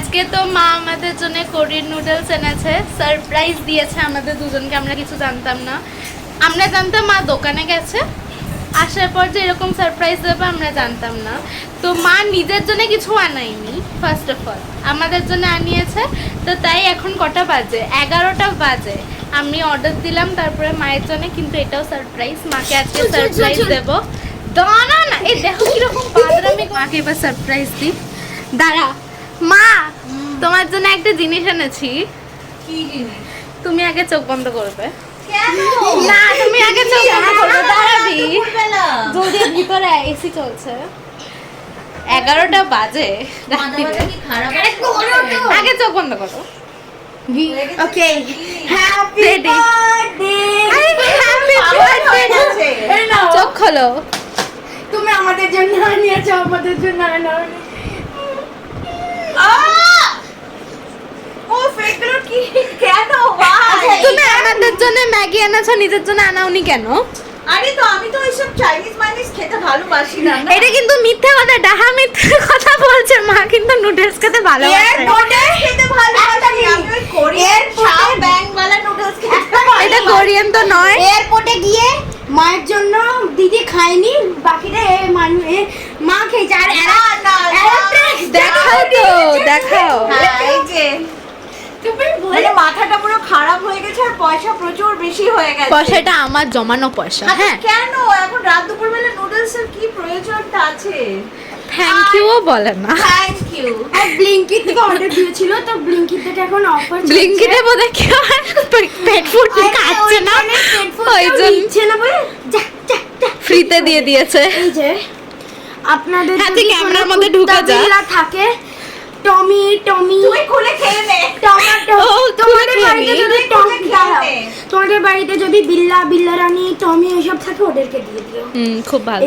আজকে তো মা আমাদের জন্য কোরিয়ান নুডলস এনেছে। সারপ্রাইজ দিয়েছে আমাদের দুজনকে আমরা কিছু জানতাম না। আমরা জানতাম মা দোকানে গেছে। আসার পর যে এরকম সারপ্রাইজ দেবে আমরা জানতাম না। তো মা নিজের জন্য কিছু আনায়নি ফার্স্ট অফ অল আমাদের জন্য আনিয়েছে। তো তাই এখন কটা বাজে? এগারোটা বাজে। আমি অর্ডার দিলাম তারপরে মায়ের জন্য কিন্তু এটাও সারপ্রাইজ মাকে আজকে সারপ্রাইজ। দেবো। দাঁড়া না এই দেখো কীরকম বাদরামি মাকে এবার সারপ্রাইজ দিই। দাঁড়া। মা তোমার জন্য একটা জিনিস এনেছি। কি জিনিস? তুমি আগে চোখ বন্ধ করবে। না তুমি আগে চোখ বন্ধ করবে দাঁড়াবি যদি ভিতরে এসি চলছে। এগারোটা বাজে আগে চোখ বন্ধ করো। Okay happy? বার্থডে আরে, happy birthday! চোখ খোলো। তুমি আমাদের জন্য আনিয়েছো আমাদের জন্য আনাও ও ফেকগুলো কি কেন ভাই তুমি আমাদের জন্য ম্যাগি এনেছো নিজের জন্য আনাওনি কেন? আরে তো আমি তো ওইসব চাইনিজ মাইনিজ খেতে ভালোবাসি না না? এটা কিন্তু মিথ্যে কথা ডাহা মিথ্যে কথা বলছে। মা কিন্তু নুডলস খেতে ভালোবাসে। এয়ারপোর্টে খেতে ভালোবাসি আমি কোরিয়ান Airport-এ- নুডলস খেতে এটা কোরিয়ান তো নয়। এয়ারপোর্টে গিয়ে মায়ের জন্য দিদি খায়নি বাকিটা এ মানু এ মা খেয়েছে। আর দেখাও তো দেখাও। হ্যাঁ, এই যে। তুমি বলে মানে মাথাটা পুরো খারাপ হয়ে গেছে আর পয়সা প্রচুর বেশি হয়ে গেছে। পয়সাটা আমার জমানো পয়সা আচ্ছা, হ্যাঁ। কেন? এখন রাত দুপুর বেলা নুডলস এর কি প্রয়োজনটা আছে? থ্যাংক ইউও বলে না। থ্যাংক ইউ ব্লিঙ্কিট থেকে অর্ডার দিয়েছিল তো ব্লিঙ্কিট থেকে এখন অফার ব্লিঙ্কিটে বোধহয় কেউ পেট ফুড খাচ্ছে না? ওই জন্য। দিচ্ছে না বলে। যা যা যা। ফ্রিতে দিয়ে দিয়েছে। এই যে আপনাদের হ্যাঁ, যদি ক্যামেরার মধ্যে ঢুকে কুত্তা যা। বিড়াল থাকে। Tommy Tommy. তুই খুলে খেয়ে নে। টমেটো তোমাদের বাড়িতে যদি টম। তোমাদের বাড়িতে যদি বিল্লা বিল্লা রানী টমি এসব থাকে ওদেরকে দিয়ে দিও। হুম খুব ভালো।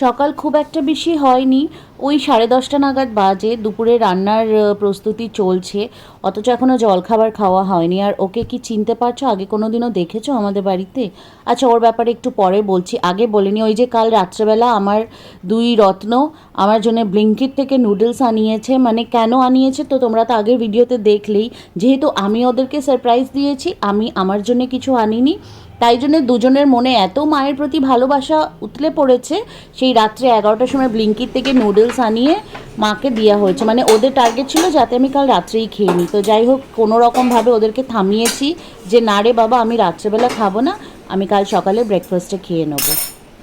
সকাল খুব একটা বেশি হয়নি। ওই সাড়ে দশটা নাগাদ বাজে, দুপুরে রান্নার প্রস্তুতি চলছে। অথচ এখনও জলখাবার খাওয়া হয়নি। আর ওকে কি চিনতে পারছ? আগে কোনো দিনও দেখেছ আমাদের বাড়িতে? আচ্ছা ওর ব্যাপারে একটু পরে বলছি। আগে বলিনি, ওই যে কাল রাত্রেবেলা আমার দুই রত্ন আমার জন্য ব্লিঙ্কিট থেকে নুডলস আনিয়েছে। মানে কেন আনিয়েছে? তো তোমরা তো আগের ভিডিওতে দেখলেই। যেহেতু আমি ওদেরকে সারপ্রাইজ দিয়েছি, আমি আমার জন্য কিছু আনিনি। তাই জন্য দুজনের মনে এত মায়ের প্রতি ভালোবাসা উতলে পড়েছে, সেই রাত্রে এগারোটার সময় ব্লিঙ্কির থেকে নুডলস আনিয়ে মাকে দেওয়া হয়েছে। মানে ওদের টার্গেট ছিল যাতে আমি কাল রাত্রেই খেয়ে নিই। তো যাই হোক, কোনো রকমভাবে ওদেরকে থামিয়েছি যে, না রে বাবা, আমি রাত্রেবেলা খাব না, আমি কাল সকালে ব্রেকফাস্টে খেয়ে নেব।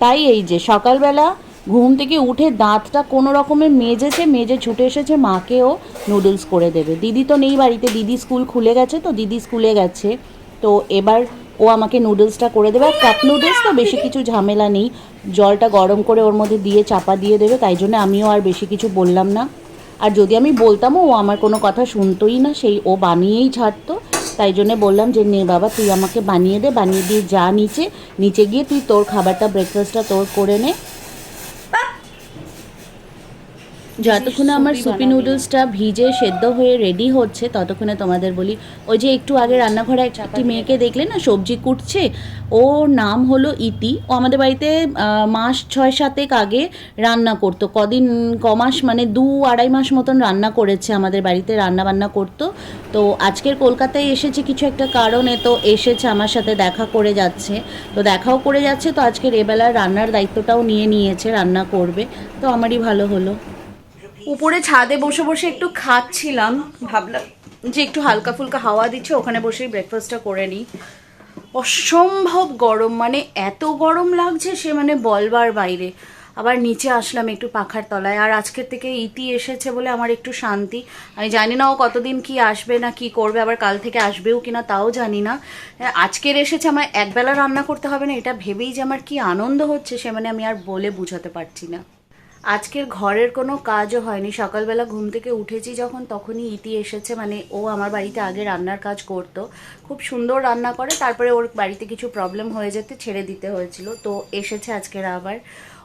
তাই এই যে, সকালবেলা ঘুম থেকে উঠে দাঁতটা কোনো রকমের মেজেছে, মেজে ছুটে এসেছে মাকেও নুডলস করে দেবে। দিদি তো নেই বাড়িতে, দিদি স্কুল খুলে গেছে, তো দিদি স্কুলে গেছে। তো এবার ও আমাকে নুডলসটা করে দেবে। আর কাপ নুডলস তো বেশি কিছু ঝামেলা নেই। জলটা গরম করে ওর মধ্যে দিয়ে চাপা দিয়ে দেবে, তাই জন্য আমিও আর বেশি কিছু বললাম না। আর যদি আমি বলতামও ও আমার কোনো কথা শুনতোই না, সেই ও বানিয়েই ছাড়তো। তাই জন্যে বললাম যে, নে বাবা, তুই আমাকে বানিয়ে দে, বানিয়ে দিয়ে যা নিচে। নিচে গিয়ে তুই তোর খাবারটা ব্রেকফাস্টটা তোর করে নে। যতক্ষণে আমার সুপি নুডলসটা ভিজে সেদ্ধ হয়ে রেডি হচ্ছে ততক্ষণে তোমাদের বলি ওই যে একটু আগে রান্নাঘরে একটি মেয়েকে দেখলে না সবজি কুটছে ওর নাম হলো ইতি ও আমাদের বাড়িতে মাস ছয় সাতেক আগে রান্না করতো কদিন কমাস মানে দু আড়াই মাস মতন রান্না করেছে আমাদের বাড়িতে রান্না বান্না করতো তো আজকের কলকাতায় এসেছে কিছু একটা কারণে তো এসেছে আমার সাথে দেখা করে যাচ্ছে তো দেখাও করে যাচ্ছে তো আজকের এবেলার রান্নার দায়িত্বটাও নিয়ে নিয়েছে রান্না করবে তো আমারই ভালো হলো। উপরে ছাদে বসে বসে একটু খাচ্ছিলাম, ভাবলাম যে একটু হালকা ফুলকা হাওয়া দিচ্ছে, ওখানে বসেই ব্রেকফাস্টটা করে নিই। অসম্ভব গরম মানে এত গরম লাগছে সে মানে বলবার বাইরে। আবার নিচে আসলাম একটু পাখার তলায়, আর আজকের থেকে ইতি এসেছে বলে আমার একটু শান্তি। আমি জানি না ও কতদিন কি আসবে না কি করবে, আবার কাল থেকে আসবেও কিনা তাও জানি না। আজকের এসেছে আমার একবেলা রান্না করতে হবে না, এটা ভেবেই যে আমার কি আনন্দ হচ্ছে, সে মানে আমি আর বলে বোঝাতে পারছি না। আজকের ঘরের কোনো কাজও হয়নি। সকালবেলা ঘুম থেকে উঠেছি যখন, তখনই ইতি এসেছে মানে ও আমার বাড়িতে আগে রান্নার কাজ করতো। খুব সুন্দর রান্না করে, তারপরে ওর বাড়িতে কিছু প্রবলেম হয়ে যেতে ছেড়ে দিতে হয়েছিল। তো এসেছে আজকের আবার।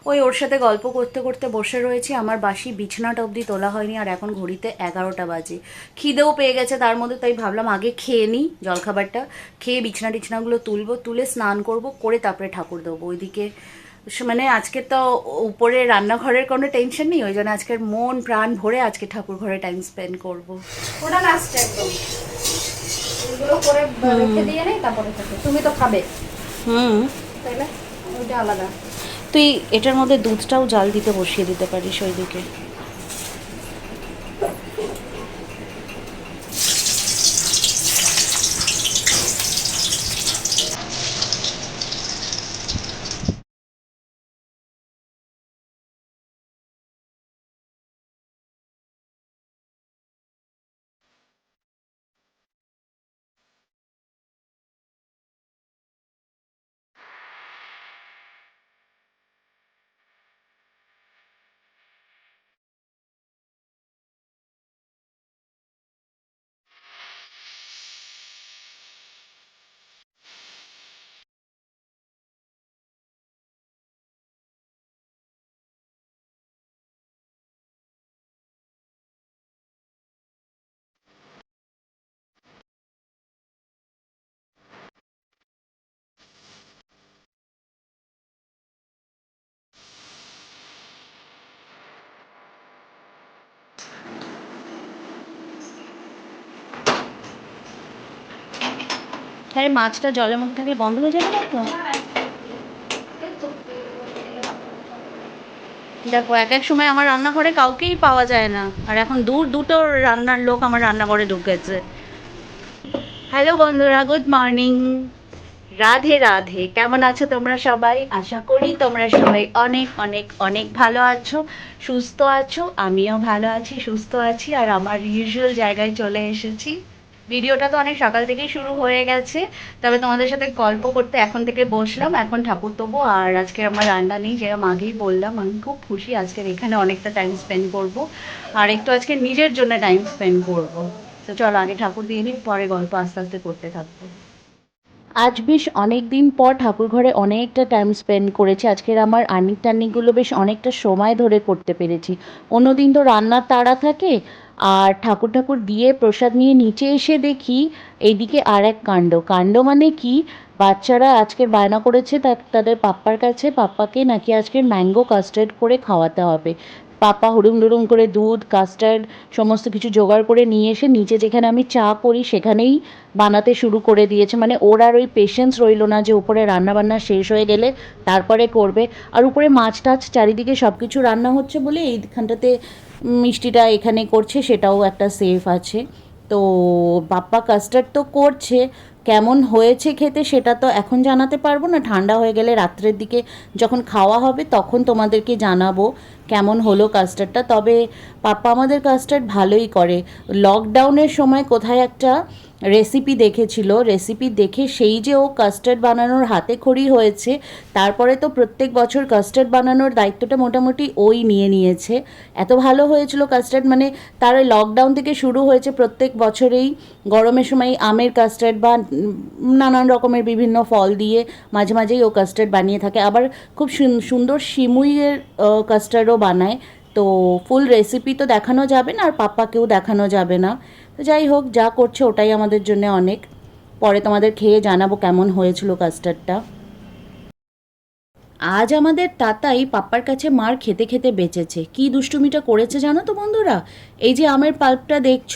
ওই ওর সাথে গল্প করতে করতে বসে রয়েছি। আমার বাসি বিছানাটা অবধি তোলা হয়নি, আর এখন ঘড়িতে এগারোটা বাজে। খিদেও পেয়ে গেছে তার মধ্যে, তাই ভাবলাম আগে খেয়ে নিই জলখাবারটা। খেয়ে বিছানা টিছনাগুলো তুলবো, তুলে স্নান করব, করে তারপরে ঠাকুর দেবো। ওইদিকে মানে আজকে তো উপরে রান্নাঘরের কোনো টেনশন নেই ওই জন্য আজকের মন প্রাণ ভরে আজকে ঠাকুর ঘরে টাইম স্পেন্ড করব। ওটা একদম এগুলো করে রেখে দিয়ে নেই তারপরে তুমি তো খাবে। হুম। ওইটা আলাদা। তুই এটার মধ্যে দুধটাও জাল দিতে বসিয়ে দিতে পারিস ওইদিকে। আরে মাছটা জলের মধ্যে থাকলে বন্ধ হয়ে যাবে না তো দেখো, এক এক সময় আমার রান্নাঘরে কাউকেই পাওয়া যায় না। আর এখন দূর দুটো রান্নার লোক আমার রান্নাঘরে ঢুকেছে। হ্যালো বন্ধুরা গুড মর্নিং রাধে রাধে, কেমন আছো তোমরা সবাই? আশা করি তোমরা সবাই অনেক অনেক অনেক ভালো আছো, সুস্থ আছো। আমিও ভালো আছি, সুস্থ আছি, আর আমার ইউজুয়াল জায়গায় চলে এসেছি। ভিডিওটা তো অনেক সকাল থেকেই শুরু হয়ে গেছে, তবে তোমাদের সাথে গল্প করতে এখন থেকে বসলাম। এখন ঠাকুর তবু, আর আজকে আমার রান্না নেই যেরকম আগেই বললাম, আমি খুব খুশি আজকের এখানে অনেকটা টাইম স্পেন্ড করব, আর একটু আজকে নিজের জন্য টাইম স্পেন্ড করব। তো চলো আগে ঠাকুর দিয়ে নিই, পরে গল্প আস্তে আস্তে করতে থাকব। আজ বেশ অনেক দিন পর ঠাকুর ঘরে অনেকটা টাইম স্পেন্ড করেছি। আজকের আমার আর্নিক টার্নিকগুলো বেশ অনেকটা সময় ধরে করতে পেরেছি। অন্যদিন তো রান্নার তাড়া থাকে আর ঠাকুর ঠাকুর দিয়ে প্রসাদ নিয়ে নিচে এসে দেখি এইদিকে আর এক কাণ্ড। কাণ্ড মানে কি? বাচ্চারা আজকে বায়না করেছে তাদের পাপ্পার কাছে, পাপ্পাকে নাকি আজকে ম্যাঙ্গো কাস্টার্ড করে খাওয়াতে হবে। পাপা হুড়ুম ডুড়ুম করে দুধ, কাস্টার্ড, সমস্ত কিছু জোগাড় করে নিয়ে এসে নিচে যেখানে আমি চা করি সেখানেই বানাতে শুরু করে দিয়েছে। মানে ওর আর ওই পেশেন্স রইল না যে উপরে রান্না বান্না শেষ হয়ে গেলে তারপরে করবে। আর উপরে মাছ টাছ চারিদিকে সব কিছু রান্না হচ্ছে বলে এইখানটাতে মিষ্টিটা এখানে করছে, সেটাও একটা সেফ আছে। তো বাপ্পা কাস্টার্ড তো করছে, কেমন হয়েছে খেতে সেটা তো এখন জানাতে পারব না। ঠান্ডা হয়ে গেলে রাত্রের দিকে যখন খাওয়া হবে তখন তোমাদেরকে জানাব। কেমন হলো কাস্টার্ডটা তবে পাপ্পা আমাদের কাস্টার্ড ভালোই করে। লকডাউনের সময় কোথায় একটা রেসিপি দেখেছিল। রেসিপি দেখে সেই যে ও কাস্টার্ড বানানোর হাতে খড়ি হয়েছে, তারপরে তো প্রত্যেক বছর কাস্টার্ড বানানোর দায়িত্বটা মোটামুটি ওই নিয়ে নিয়েছে। এত ভালো হয়েছিল কাস্টার্ড মানে তার লকডাউন থেকে শুরু হয়েছে প্রত্যেক বছরেই। গরমের সময় আমের কাস্টার্ড বা নানান রকমের বিভিন্ন ফল দিয়ে মাঝে মাঝেই ও কাস্টার্ড বানিয়ে থাকে। আবার খুব সুন- সুন্দর শিমুইয়ের কাস্টার্ডও বানায়। তো ফুল রেসিপি তো দেখানো যাবে না, আর পাপ্পাকেও দেখানো যাবে না। তো যাই হোক, যা করছে ওটাই আমাদের জন্য অনেক। পরে তোমাদের খেয়ে জানাব কেমন হয়েছিল কাস্টার্ডটা আজ আমাদের তাতাই পাপ্পার কাছে মার খেতে খেতে বেঁচেছে। কি দুষ্টুমিটা করেছে জানো তো বন্ধুরা? এই যে আমের পাল্পটা দেখছ,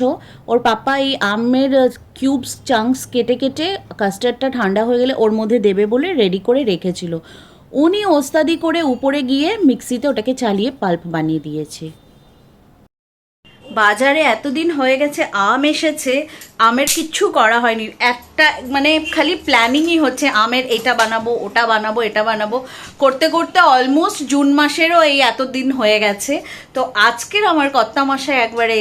ওর পাপ্পা এই আমের কিউবস চাংস কেটে কেটে কাস্টার্ডটা ঠান্ডা হয়ে গেলে ওর মধ্যে দেবে বলে রেডি করে রেখেছিল। উনি ওস্তাদি করে উপরে গিয়ে মিক্সিতে ওটাকে চালিয়ে পাল্প বানিয়ে দিয়েছে। বাজারে এতদিন হয়ে গেছে, আম এসেছে আমের কিচ্ছু করা হয়নি। একটা মানে খালি প্ল্যানিংই হচ্ছে আমের এটা বানাবো, ওটা বানাবো, এটা বানাবো। করতে করতে অলমোস্ট জুন মাসেরও এই এতদিন হয়ে গেছে। তো আজকের আমার কর্তা মশাই একবারে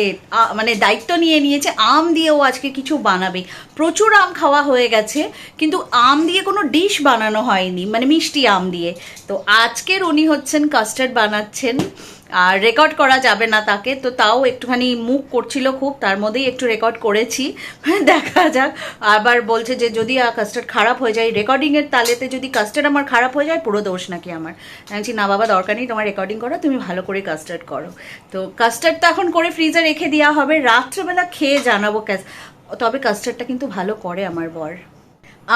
মানে দায়িত্ব নিয়ে নিয়েছে, আম দিয়েও আজকে কিছু বানাবে। প্রচুর আম খাওয়া হয়ে গেছে, কিন্তু আম দিয়ে কোনো ডিশ বানানো হয়নি মানে মিষ্টি আম দিয়ে। তো আজকের উনি হচ্ছেন কাস্টার্ড বানাচ্ছেন। আর রেকর্ড করা যাবে না তাকে, তো তাও একটুখানি মুখ করছিল খুব, তার মধ্যেই একটু রেকর্ড করেছি। দেখা যাক। আবার বলছে যে যদি কাস্টার্ড খারাপ হয়ে যায় রেকর্ডিংয়ের তালেতে যদি কাস্টার্ড আমার খারাপ হয়ে যায়, পুরো দোষ নাকি আমার? জানছি না বাবা, দরকার নেই, তোমার রেকর্ডিং করো, তুমি ভালো করে কাস্টার্ড করো। তো কাস্টার্ড তো এখন করে ফ্রিজে রেখে দেওয়া হবে। রাত্রেবেলা খেয়ে জানাব তবে কাস্টার্ডটা কিন্তু ভালো করে আমার বর।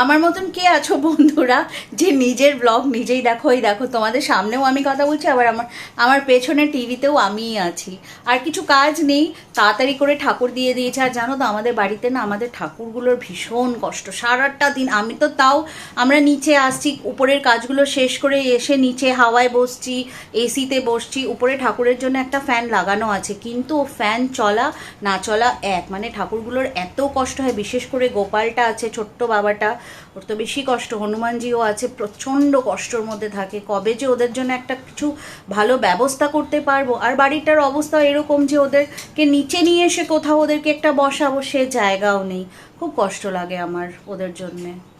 আমার মতন কে আছো বন্ধুরা? যে নিজের ব্লগ নিজেই দেখো, এই দেখো, তোমাদের সামনেও আমি কথা বলছি, আবার আমার আমার পেছনে টিভিতেও আমিই আছি। আর কিছু কাজ নেই, তাড়াতাড়ি করে ঠাকুর দিয়ে দিয়েছে। আর জানো তো, আমাদের বাড়িতে না, আমাদের ঠাকুরগুলোর ভীষণ কষ্ট। সারাটা দিন, আমি তো তাও, আমরা নিচে আসছি, উপরের কাজগুলো শেষ করে এসে নিচে হাওয়ায় বসছি এসিতে বসছি, উপরে ঠাকুরের জন্য একটা ফ্যান লাগানো আছে। কিন্তু ফ্যান চলা, না চলা এক। মানে ঠাকুরগুলোর এত কষ্ট হয়, বিশেষ করে গোপালটা আছে, ছোট্ট বাবাটা ওর তো বেশি কষ্ট। হনুমানজিও আছে, প্রচণ্ড কষ্টর মধ্যে থাকে। কবে যে ওদের জন্য একটা কিছু ভালো ব্যবস্থা করতে পারব? আর বাড়িটার অবস্থা এরকম যে ওদেরকে নিচে নিয়ে এসে কোথাও ওদেরকে একটা বসাবো, সে জায়গাও নেই। খুব কষ্ট লাগে আমার ওদের জন্যে।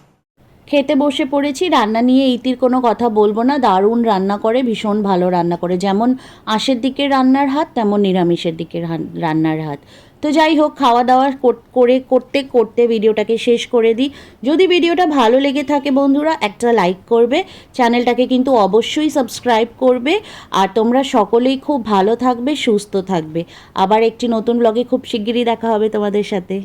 খেতে বসে পড়েছি, রান্না নিয়ে ইতির কোনো কথা বলব না। দারুণ রান্না করে, ভীষণ ভালো রান্না করে। যেমন আঁশের দিকের রান্নার হাত, তেমন নিরামিষের দিকের রান্নার হাত। তো যাই হোক খাওয়া দাওয়া করে, করতে করতে ভিডিওটাকে শেষ করে দিই। যদি ভিডিওটা ভালো লেগে থাকে বন্ধুরা, একটা লাইক করবে। চ্যানেলটাকে কিন্তু অবশ্যই সাবস্ক্রাইব করবে। আর তোমরা সকলেই খুব ভালো থাকবে, সুস্থ থাকবে। আবার একটি নতুন ব্লগে খুব শিগগিরই দেখা হবে তোমাদের সাথে।